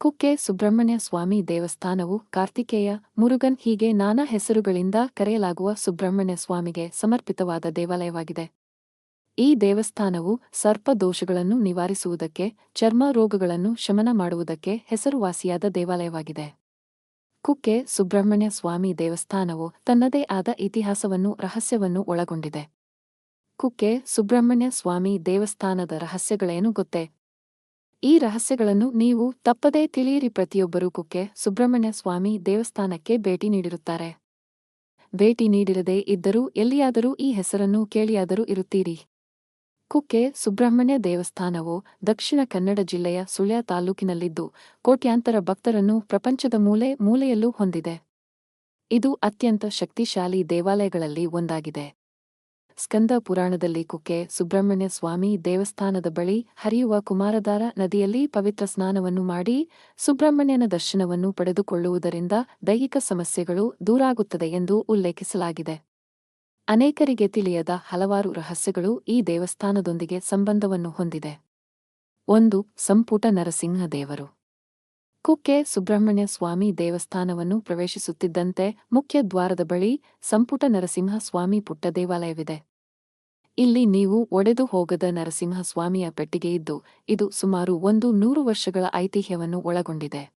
ಕುಕ್ಕೆ ಸುಬ್ರಹ್ಮಣ್ಯ ಸ್ವಾಮಿ ದೇವಸ್ಥಾನವು ಕಾರ್ತಿಕೇಯ ಮುರುಗನ್ ಹೀಗೆ ನಾನಾ ಹೆಸರುಗಳಿಂದ ಕರೆಯಲಾಗುವ ಸುಬ್ರಹ್ಮಣ್ಯ ಸ್ವಾಮಿಗೆ ಸಮರ್ಪಿತವಾದ ದೇವಾಲಯವಾಗಿದೆ. ಈ ದೇವಸ್ಥಾನವು ಸರ್ಪ ದೋಷಗಳನ್ನು ನಿವಾರಿಸುವುದಕ್ಕೆ, ಚರ್ಮ ರೋಗಗಳನ್ನು ಶಮನ ಮಾಡುವುದಕ್ಕೆ ಹೆಸರುವಾಸಿಯಾದ ದೇವಾಲಯವಾಗಿದೆ. ಕುಕ್ಕೆ ಸುಬ್ರಹ್ಮಣ್ಯ ಸ್ವಾಮಿ ದೇವಸ್ಥಾನವು ತನ್ನದೇ ಆದ ಇತಿಹಾಸವನ್ನು ರಹಸ್ಯವನ್ನು ಒಳಗೊಂಡಿದೆ. ಕುಕ್ಕೆ ಸುಬ್ರಹ್ಮಣ್ಯ ಸ್ವಾಮಿ ದೇವಸ್ಥಾನದ ರಹಸ್ಯಗಳೇನು ಗೊತ್ತೇ? ಈ ರಹಸ್ಯಗಳನ್ನು ನೀವು ತಪ್ಪದೇ ತಿಳಿಯಿರಿ. ಪ್ರತಿಯೊಬ್ಬರೂ ಕುಕ್ಕೆ ಸುಬ್ರಹ್ಮಣ್ಯ ಸ್ವಾಮಿ ದೇವಸ್ಥಾನಕ್ಕೆ ಭೇಟಿ ನೀಡಿರುತ್ತಾರೆ. ಭೇಟಿ ನೀಡಿರದೇ ಇದ್ದರೂ ಎಲ್ಲಿಯಾದರೂ ಈ ಹೆಸರನ್ನು ಕೇಳಿಯಾದರೂ ಇರುತ್ತೀರಿ. ಕುಕ್ಕೆ ಸುಬ್ರಹ್ಮಣ್ಯ ದೇವಸ್ಥಾನವು ದಕ್ಷಿಣ ಕನ್ನಡ ಜಿಲ್ಲೆಯ ಸುಳ್ಯ ತಾಲೂಕಿನಲ್ಲಿದ್ದು, ಕೋಟ್ಯಾಂತರ ಭಕ್ತರನ್ನು ಪ್ರಪಂಚದ ಮೂಲೆ ಮೂಲೆಯಲ್ಲೂ ಹೊಂದಿದೆ. ಇದು ಅತ್ಯಂತ ಶಕ್ತಿಶಾಲಿ ದೇವಾಲಯಗಳಲ್ಲಿ ಒಂದಾಗಿದೆ. ಸ್ಕಂದ ಪುರಾಣದಲ್ಲಿ ಕುಕ್ಕೆ ಸುಬ್ರಹ್ಮಣ್ಯ ಸ್ವಾಮಿ ದೇವಸ್ಥಾನದ ಬಳಿ ಹರಿಯುವ ಕುಮಾರಧಾರ ನದಿಯಲ್ಲಿ ಪವಿತ್ರ ಸ್ನಾನವನ್ನು ಮಾಡಿ ಸುಬ್ರಹ್ಮಣ್ಯನ ದರ್ಶನವನ್ನು ಪಡೆದುಕೊಳ್ಳುವುದರಿಂದ ದೈಹಿಕ ಸಮಸ್ಯೆಗಳು ದೂರಾಗುತ್ತದೆ ಎಂದು ಉಲ್ಲೇಖಿಸಲಾಗಿದೆ. ಅನೇಕರಿಗೆ ತಿಳಿಯದ ಹಲವಾರು ರಹಸ್ಯಗಳು ಈ ದೇವಸ್ಥಾನದೊಂದಿಗೆ ಸಂಬಂಧವನ್ನು ಹೊಂದಿದೆ. ಒಂದು, ಸಂಪುಟ ನರಸಿಂಹ ದೇವರು ಕುಕ್ಕೆ ಸುಬ್ರಹ್ಮಣ್ಯ ಸ್ವಾಮಿ ದೇವಸ್ಥಾನವನ್ನು ಪ್ರವೇಶಿಸುತ್ತಿದ್ದಂತೆ ಮುಖ್ಯ ದ್ವಾರದ ಬಳಿ ಸಂಪುಟ ನರಸಿಂಹ ಸ್ವಾಮಿ ಪುಟ್ಟ ದೇವಾಲಯವಿದೆ. ಇಲ್ಲಿ ನೀವು ಒಡೆದು ಹೋಗದ ನರಸಿಂಹಸ್ವಾಮಿಯ ಪೆಟ್ಟಿಗೆಯಿದ್ದು ಇದು ಸುಮಾರು ಒಂದು ನೂರು ವರ್ಷಗಳ ಐತಿಹ್ಯವನ್ನು ಒಳಗೊಂಡಿದೆ.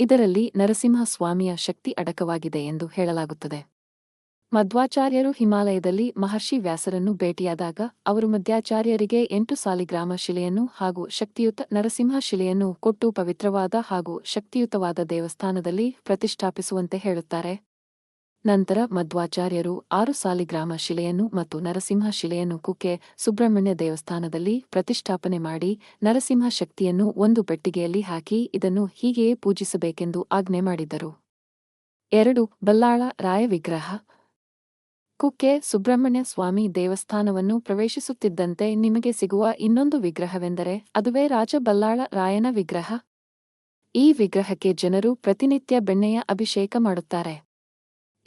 ಇದರಲ್ಲಿ ನರಸಿಂಹಸ್ವಾಮಿಯ ಶಕ್ತಿ ಅಡಕವಾಗಿದೆ ಎಂದು ಹೇಳಲಾಗುತ್ತದೆ. ಮಧ್ವಾಚಾರ್ಯರು ಹಿಮಾಲಯದಲ್ಲಿ ಮಹರ್ಷಿ ವ್ಯಾಸರನ್ನು ಭೇಟಿಯಾದಾಗ, ಅವರು ಮಧ್ಯಾಚಾರ್ಯರಿಗೆ ಎಂಟು ಸಾಲಿಗ್ರಾಮ ಶಿಲೆಯನ್ನು ಹಾಗೂ ಶಕ್ತಿಯುತ ನರಸಿಂಹ ಶಿಲೆಯನ್ನು ಕೊಟ್ಟು ಪವಿತ್ರವಾದ ಹಾಗೂ ಶಕ್ತಿಯುತವಾದ ದೇವಸ್ಥಾನದಲ್ಲಿ ಪ್ರತಿಷ್ಠಾಪಿಸುವಂತೆ ಹೇಳುತ್ತಾರೆ. ನಂತರ ಮಧ್ವಾಚಾರ್ಯರು ಆರು ಸಾಲಿಗ್ರಾಮ ಶಿಲೆಯನ್ನು ಮತ್ತು ನರಸಿಂಹ ಶಿಲೆಯನ್ನು ಕುಕ್ಕೆ ಸುಬ್ರಹ್ಮಣ್ಯ ದೇವಸ್ಥಾನದಲ್ಲಿ ಪ್ರತಿಷ್ಠಾಪನೆ ಮಾಡಿ ನರಸಿಂಹ ಶಕ್ತಿಯನ್ನು ಒಂದು ಪೆಟ್ಟಿಗೆಯಲ್ಲಿ ಹಾಕಿ ಇದನ್ನು ಹೀಗೆಯೇ ಪೂಜಿಸಬೇಕೆಂದು ಆಜ್ಞೆ ಮಾಡಿದ್ದರು ಎರಡು, ಬಲ್ಲಾಳ ರಾಯ ವಿಗ್ರಹ. ಕುಕ್ಕೆ ಸುಬ್ರಹ್ಮಣ್ಯ ಸ್ವಾಮಿ ದೇವಸ್ಥಾನವನ್ನು ಪ್ರವೇಶಿಸುತ್ತಿದ್ದಂತೆ ನಿಮಗೆ ಸಿಗುವ ಇನ್ನೊಂದು ವಿಗ್ರಹವೆಂದರೆ ಅದುವೇ ರಾಜ ಬಲ್ಲಾಳ ರಾಯನ ವಿಗ್ರಹ. ಈ ವಿಗ್ರಹಕ್ಕೆ ಜನರು ಪ್ರತಿನಿತ್ಯ ಬೆಣ್ಣೆಯ ಅಭಿಷೇಕ ಮಾಡುತ್ತಾರೆ.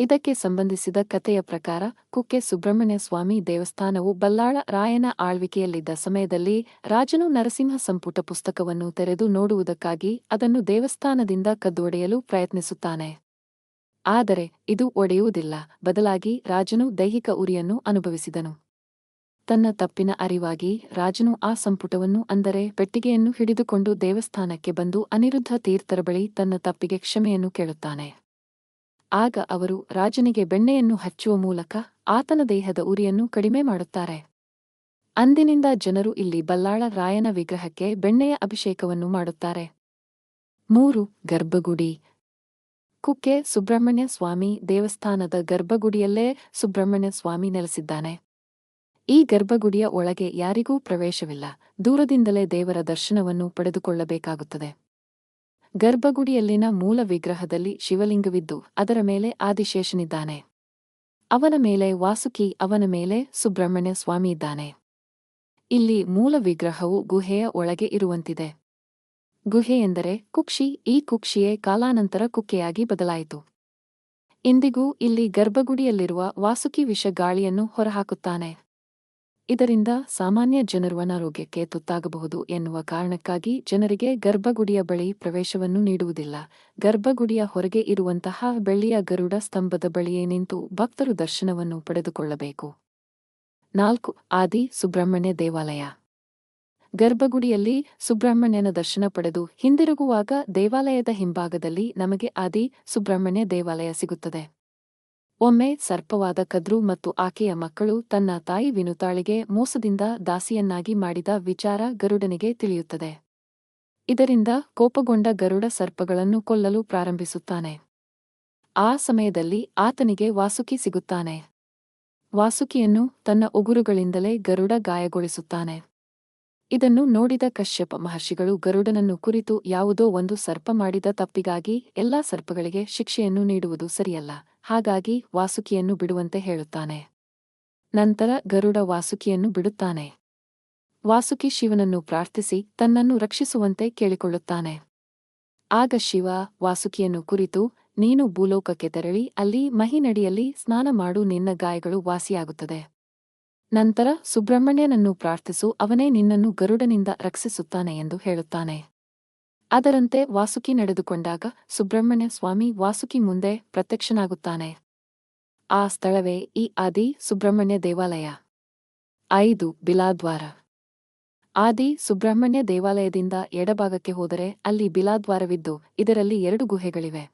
ಇದಕ್ಕೆ ಸಂಬಂಧಿಸಿದ ಕಥೆಯ ಪ್ರಕಾರ, ಕುಕ್ಕೆ ಸುಬ್ರಹ್ಮಣ್ಯ ಸ್ವಾಮಿ ದೇವಸ್ಥಾನವು ಬಲ್ಲಾಳ ರಾಯನ ಆಳ್ವಿಕೆಯಲ್ಲಿದ್ದ ಸಮಯದಲ್ಲಿ ರಾಜನು ನರಸಿಂಹ ಸಂಪುಟ ಪುಸ್ತಕವನ್ನು ತೆರೆದು ನೋಡುವುದಕ್ಕಾಗಿ ಅದನ್ನು ದೇವಸ್ಥಾನದಿಂದ ಕದ್ದೊಡೆಯಲು ಪ್ರಯತ್ನಿಸುತ್ತಾನೆ. ಆದರೆ, ಇದು ಒಡೆಯುವುದಿಲ್ಲ. ಬದಲಾಗಿ ರಾಜನು ದೈಹಿಕ ಉರಿಯನ್ನು ಅನುಭವಿಸಿದನು. ತನ್ನ ತಪ್ಪಿನ ಅರಿವಾಗಿ ರಾಜನು ಆ ಸಂಪುಟವನ್ನು ಅಂದರೆ ಪೆಟ್ಟಿಗೆಯನ್ನು ಹಿಡಿದುಕೊಂಡು ದೇವಸ್ಥಾನಕ್ಕೆ ಬಂದು ಅನಿರುದ್ಧ ತೀರ್ಥರ ಬಳಿ ತನ್ನ ತಪ್ಪಿಗೆ ಕ್ಷಮೆಯನ್ನು ಕೇಳುತ್ತಾನೆ. ಆಗ ಅವರು ರಾಜನಿಗೆ ಬೆಣ್ಣೆಯನ್ನು ಹಚ್ಚುವ ಮೂಲಕ ಆತನ ದೇಹದ ಉರಿಯನ್ನು ಕಡಿಮೆ ಮಾಡುತ್ತಾರೆ. ಅಂದಿನಿಂದ ಜನರು ಇಲ್ಲಿ ಬಲ್ಲಾಳ ರಾಯನ ವಿಗ್ರಹಕ್ಕೆ ಬೆಣ್ಣೆಯ ಅಭಿಷೇಕವನ್ನು ಮಾಡುತ್ತಾರೆ. ಮೂರು, ಗರ್ಭಗುಡಿ. ಕುಕ್ಕೆ ಸುಬ್ರಹ್ಮಣ್ಯ ಸ್ವಾಮಿ ದೇವಸ್ಥಾನದ ಗರ್ಭಗುಡಿಯಲ್ಲೇ ಸುಬ್ರಹ್ಮಣ್ಯ ಸ್ವಾಮಿ ನೆಲೆಸಿದ್ದಾನೆ. ಈ ಗರ್ಭಗುಡಿಯ ಒಳಗೆ ಯಾರಿಗೂ ಪ್ರವೇಶವಿಲ್ಲ. ದೂರದಿಂದಲೇ ದೇವರ ದರ್ಶನವನ್ನು ಪಡೆದುಕೊಳ್ಳಬೇಕಾಗುತ್ತದೆ. ಗರ್ಭಗುಡಿಯಲ್ಲಿನ ಮೂಲ ವಿಗ್ರಹದಲ್ಲಿ ಶಿವಲಿಂಗವಿದ್ದು, ಅದರ ಮೇಲೆ ಆದಿಶೇಷನಿದ್ದಾನೆ. ಅವನ ಮೇಲೆ ವಾಸುಕಿ, ಅವನ ಮೇಲೆ ಸುಬ್ರಹ್ಮಣ್ಯ ಸ್ವಾಮಿ ಇದ್ದಾನೆ. ಇಲ್ಲಿ ಮೂಲ ವಿಗ್ರಹವು ಗುಹೆಯ ಒಳಗೆ ಇರುವಂತಿದೆ. ಗುಹೆ ಎಂದರೆ ಕುಕ್ಷಿ, ಈ ಕುಕ್ಷಿಯೇ ಕಾಲಾನಂತರ ಕುಕ್ಕೆಯಾಗಿ ಬದಲಾಯಿತು. ಇಂದಿಗೂ ಇಲ್ಲಿ ಗರ್ಭಗುಡಿಯಲ್ಲಿರುವ ವಾಸುಕಿ ವಿಷ ಗಾಳಿಯನ್ನು ಹೊರಹಾಕುತ್ತಾನೆ. ಇದರಿಂದ ಸಾಮಾನ್ಯ ಜನರು ಅನಾರೋಗ್ಯಕ್ಕೆ ತುತ್ತಾಗಬಹುದು ಎನ್ನುವ ಕಾರಣಕ್ಕಾಗಿ ಜನರಿಗೆ ಗರ್ಭಗುಡಿಯ ಬಳಿ ಪ್ರವೇಶವನ್ನು ನೀಡುವುದಿಲ್ಲ. ಗರ್ಭಗುಡಿಯ ಹೊರಗೆ ಇರುವಂತಹ ಬೆಳ್ಳಿಯ ಗರುಡ ಸ್ತಂಭದ ಬಳಿಯೇ ನಿಂತು ಭಕ್ತರು ದರ್ಶನವನ್ನು ಪಡೆದುಕೊಳ್ಳಬೇಕು. ನಾಲ್ಕು, ಆದಿ ಸುಬ್ರಹ್ಮಣ್ಯ ದೇವಾಲಯ. ಗರ್ಭಗುಡಿಯಲ್ಲಿ ಸುಬ್ರಹ್ಮಣ್ಯನ ದರ್ಶನ ಪಡೆದು ಹಿಂದಿರುಗುವಾಗ ದೇವಾಲಯದ ಹಿಂಭಾಗದಲ್ಲಿ ನಮಗೆ ಆದಿ ಸುಬ್ರಹ್ಮಣ್ಯ ದೇವಾಲಯ ಸಿಗುತ್ತದೆ. ಒಮ್ಮೆ ಸರ್ಪವಾದ ಕದ್ರು ಮತ್ತು ಆಕೆಯ ಮಕ್ಕಳು ತನ್ನ ತಾಯಿ ವಿನುತಾಳಿಗೆ ಮೋಸದಿಂದ ದಾಸಿಯನ್ನಾಗಿ ಮಾಡಿದ ವಿಚಾರ ಗರುಡನಿಗೆ ತಿಳಿಯುತ್ತದೆ. ಇದರಿಂದ ಕೋಪಗೊಂಡ ಗರುಡ ಸರ್ಪಗಳನ್ನು ಕೊಲ್ಲಲು ಪ್ರಾರಂಭಿಸುತ್ತಾನೆ. ಆ ಸಮಯದಲ್ಲಿ ಆತನಿಗೆ ವಾಸುಕಿ ಸಿಗುತ್ತಾನೆ. ವಾಸುಕಿಯನ್ನು ತನ್ನ ಉಗುರುಗಳಿಂದಲೇ ಗರುಡ ಗಾಯಗೊಳಿಸುತ್ತಾನೆ. ಇದನ್ನು ನೋಡಿದ ಕಶ್ಯಪ ಮಹರ್ಷಿಗಳು ಗರುಡನನ್ನು ಕುರಿತು ಯಾವುದೋ ಒಂದು ಸರ್ಪ ಮಾಡಿದ ತಪ್ಪಿಗಾಗಿ ಎಲ್ಲಾ ಸರ್ಪಗಳಿಗೆ ಶಿಕ್ಷೆಯನ್ನು ನೀಡುವುದು ಸರಿಯಲ್ಲ. ಹಾಗಾಗಿ ವಾಸುಕಿಯನ್ನು ಬಿಡುವಂತೆ ಹೇಳುತ್ತಾನೆ. ನಂತರ ಗರುಡ ವಾಸುಕಿಯನ್ನು ಬಿಡುತ್ತಾನೆ. ವಾಸುಕಿ ಶಿವನನ್ನು ಪ್ರಾರ್ಥಿಸಿ ತನ್ನನ್ನು ರಕ್ಷಿಸುವಂತೆ ಕೇಳಿಕೊಳ್ಳುತ್ತಾನೆ. ಆಗ ಶಿವ ವಾಸುಕಿಯನ್ನು ಕುರಿತು, ನೀನು ಭೂಲೋಕಕ್ಕೆ ತೆರಳಿ, ಅಲ್ಲಿ ಮಹಿನಡಿಯಲ್ಲಿ ಸ್ನಾನ ಮಾಡು, ನಿನ್ನ ಗಾಯಗಳು ವಾಸಿಯಾಗುತ್ತದೆ. ನಂತರ ಸುಬ್ರಹ್ಮಣ್ಯನನ್ನು ಪ್ರಾರ್ಥಿಸು, ಅವನೇ ನಿನ್ನನ್ನು ಗರುಡನಿಂದ ರಕ್ಷಿಸುತ್ತಾನೆ ಎಂದು ಹೇಳುತ್ತಾನೆ. ಅದರಂತೆ ವಾಸುಕಿ ನಡೆದುಕೊಂಡಾಗ ಸುಬ್ರಹ್ಮಣ್ಯ ಸ್ವಾಮಿ ವಾಸುಕಿ ಮುಂದೆ ಪ್ರತ್ಯಕ್ಷನಾಗುತ್ತಾನೆ. ಆ ಸ್ಥಳವೇ ಈ ಆದಿ ಸುಬ್ರಹ್ಮಣ್ಯ ದೇವಾಲಯ. ಐದು ಬಿಲಾದ್ವಾರ. ಆದಿ ಸುಬ್ರಹ್ಮಣ್ಯ ದೇವಾಲಯದಿಂದ ಎಡಭಾಗಕ್ಕೆ ಹೋದರೆ ಅಲ್ಲಿ ಬಿಲಾದ್ವಾರವಿದ್ದು, ಇದರಲ್ಲಿ ಎರಡು ಗುಹೆಗಳಿವೆ.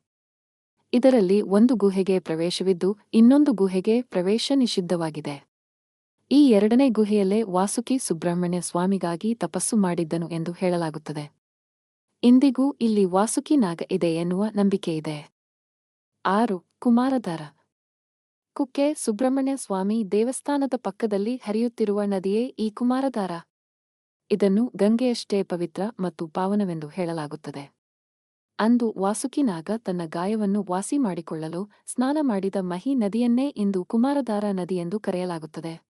ಇದರಲ್ಲಿ ಒಂದು ಗುಹೆಗೆ ಪ್ರವೇಶವಿದ್ದು, ಇನ್ನೊಂದು ಗುಹೆಗೆ ಪ್ರವೇಶ ನಿಷಿದ್ಧವಾಗಿದೆ. ಈ ಎರಡನೇ ಗುಹೆಯಲ್ಲೇ ವಾಸುಕಿ ಸುಬ್ರಹ್ಮಣ್ಯ ಸ್ವಾಮಿಗಾಗಿ ತಪಸ್ಸು ಮಾಡಿದ್ದನು ಎಂದು ಹೇಳಲಾಗುತ್ತದೆ. ಇಂದಿಗೂ ಇಲ್ಲಿ ವಾಸುಕಿ ನಾಗ ಇದೆ ಎನ್ನುವ ನಂಬಿಕೆಯಿದೆ ಆರು ಕುಮಾರಧಾರ ಕುಕ್ಕೆ ಸುಬ್ರಹ್ಮಣ್ಯ ಸ್ವಾಮಿ ದೇವಸ್ಥಾನದ ಪಕ್ಕದಲ್ಲಿ ಹರಿಯುತ್ತಿರುವ ನದಿಯೇ ಈ ಕುಮಾರಧಾರ ಇದನ್ನು ಗಂಗೆಯಷ್ಟೇ ಪವಿತ್ರ ಮತ್ತು ಪಾವನವೆಂದು ಹೇಳಲಾಗುತ್ತದೆ. ಅಂದು ವಾಸುಕಿನಾಗ ತನ್ನ ಗಾಯವನ್ನು ವಾಸಿ ಮಾಡಿಕೊಳ್ಳಲು ಸ್ನಾನ ಮಾಡಿದ ಮಹಿ ನದಿಯನ್ನೇ ಇಂದು ಕುಮಾರಧಾರ ನದಿಯೆಂದು ಕರೆಯಲಾಗುತ್ತದೆ.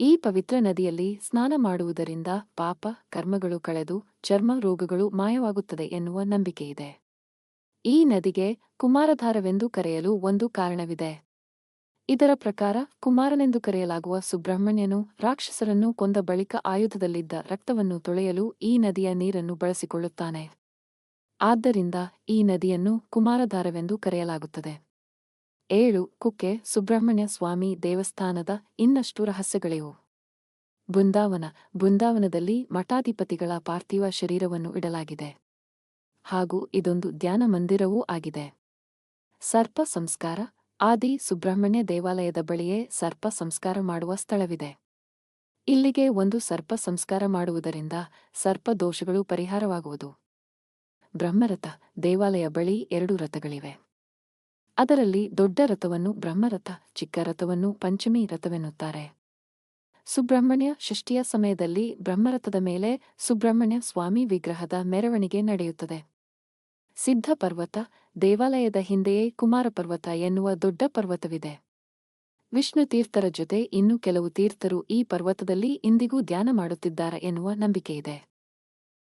ಈ ಪವಿತ್ರ ನದಿಯಲ್ಲಿ ಸ್ನಾನ ಮಾಡುವುದರಿಂದ ಪಾಪ, ಕರ್ಮಗಳು ಕಳೆದು, ಚರ್ಮ ರೋಗಗಳು ಮಾಯವಾಗುತ್ತದೆ ಎನ್ನುವ ನಂಬಿಕೆಯಿದೆ. ಈ ನದಿಗೆ ಕುಮಾರಧಾರವೆಂದು ಕರೆಯಲು ಒಂದು ಕಾರಣವಿದೆ. ಇದರ ಪ್ರಕಾರ ಕುಮಾರನೆಂದು ಕರೆಯಲಾಗುವ ಸುಬ್ರಹ್ಮಣ್ಯನು ರಾಕ್ಷಸರನ್ನು ಕೊಂದ ಬಳಿಕ ಆಯುಧದಲ್ಲಿದ್ದ ರಕ್ತವನ್ನು ತೊಳೆಯಲು ಈ ನದಿಯ ನೀರನ್ನು ಬಳಸಿಕೊಳ್ಳುತ್ತಾನೆ. ಆದ್ದರಿಂದ ಈ ನದಿಯನ್ನು ಕುಮಾರಧಾರವೆಂದು ಕರೆಯಲಾಗುತ್ತದೆ. ಏಳು, ಕುಕ್ಕೆ, ಸುಬ್ರಹ್ಮಣ್ಯ ಸ್ವಾಮಿ ದೇವಸ್ಥಾನದ ಇನ್ನಷ್ಟು ರಹಸ್ಯಗಳಿವು. ಬೃಂದಾವನ, ಬೃಂದಾವನದಲ್ಲಿ ಮಠಾಧಿಪತಿಗಳ ಪಾರ್ಥಿವ ಶರೀರವನ್ನು ಇಡಲಾಗಿದೆ. ಹಾಗೂ ಇದೊಂದು ಧ್ಯಾನ ಮಂದಿರವೂ ಆಗಿದೆ. ಸರ್ಪ ಸಂಸ್ಕಾರ, ಆದಿ ಸುಬ್ರಹ್ಮಣ್ಯ ದೇವಾಲಯದ ಬಳಿಯೇ ಸರ್ಪ ಸಂಸ್ಕಾರ ಮಾಡುವ ಸ್ಥಳವಿದೆ. ಇಲ್ಲಿಗೆ ಒಂದು ಸರ್ಪ ಸಂಸ್ಕಾರ ಮಾಡುವುದರಿಂದ ಸರ್ಪ ದೋಷಗಳು ಪರಿಹಾರವಾಗುವುದು. ಬ್ರಹ್ಮರಥ ದೇವಾಲಯ ಬಳಿ ಎರಡು ರಥಗಳಿವೆ. ಅದರಲ್ಲಿ ದೊಡ್ಡ ರಥವನ್ನು ಬ್ರಹ್ಮರಥ, ಚಿಕ್ಕ ರಥವನ್ನು ಪಂಚಮಿ ರಥವೆನ್ನುತ್ತಾರೆ. ಸುಬ್ರಹ್ಮಣ್ಯ ಷಷ್ಠಿಯ ಸಮಯದಲ್ಲಿ ಬ್ರಹ್ಮರಥದ ಮೇಲೆ ಸುಬ್ರಹ್ಮಣ್ಯ ಸ್ವಾಮಿ ವಿಗ್ರಹದ ಮೆರವಣಿಗೆ ನಡೆಯುತ್ತದೆ. ಸಿದ್ಧ ಪರ್ವತ, ದೇವಾಲಯದ ಹಿಂದೆಯೇ ಕುಮಾರ ಪರ್ವತ ಎನ್ನುವ ದೊಡ್ಡ ಪರ್ವತವಿದೆ. ವಿಷ್ಣು ತೀರ್ಥರ ಜೊತೆ ಇನ್ನೂ ಕೆಲವು ತೀರ್ಥರು ಈ ಪರ್ವತದಲ್ಲಿ ಇಂದಿಗೂ ಧ್ಯಾನ ಮಾಡುತ್ತಿದ್ದಾರೆ ಎನ್ನುವ ನಂಬಿಕೆಯಿದೆ.